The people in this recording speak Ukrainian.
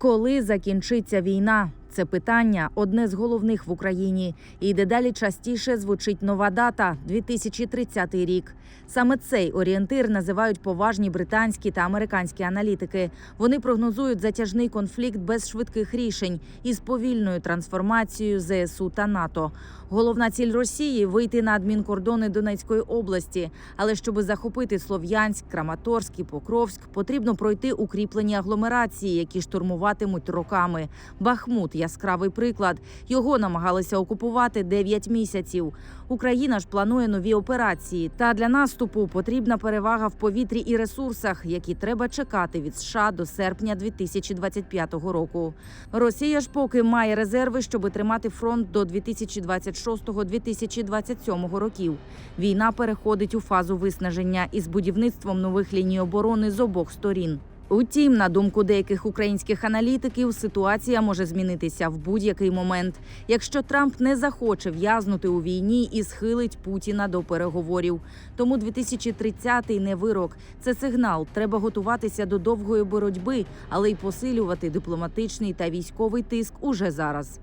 Коли закінчиться війна? Це питання одне з головних в Україні, і дедалі частіше звучить нова дата 2030 рік. Саме цей орієнтир називають поважні британські та американські аналітики. Вони прогнозують затяжний конфлікт без швидких рішень із повільною трансформацією ЗСУ та НАТО. Головна ціль Росії вийти на адмінкордони Донецької області. Але щоб захопити Слов'янськ, Краматорськ і Покровськ, потрібно пройти укріплені агломерації, які штурмуватимуть роками. Бахмут яскравий приклад. Його намагалися окупувати 9 місяців. Україна ж планує нові операції. Та для наступу потрібна перевага в повітрі і ресурсах, які треба чекати від США до серпня 2025 року. Росія ж поки має резерви, щоб тримати фронт до 2026-2027 років. Війна переходить у фазу виснаження із будівництвом нових ліній оборони з обох сторін. Утім, на думку деяких українських аналітиків, ситуація може змінитися в будь-який момент, якщо Трамп не захоче в'язнути у війні і схилить Путіна до переговорів. Тому 2030-й не вирок. Це сигнал. Треба готуватися до довгої боротьби, але й посилювати дипломатичний та військовий тиск уже зараз.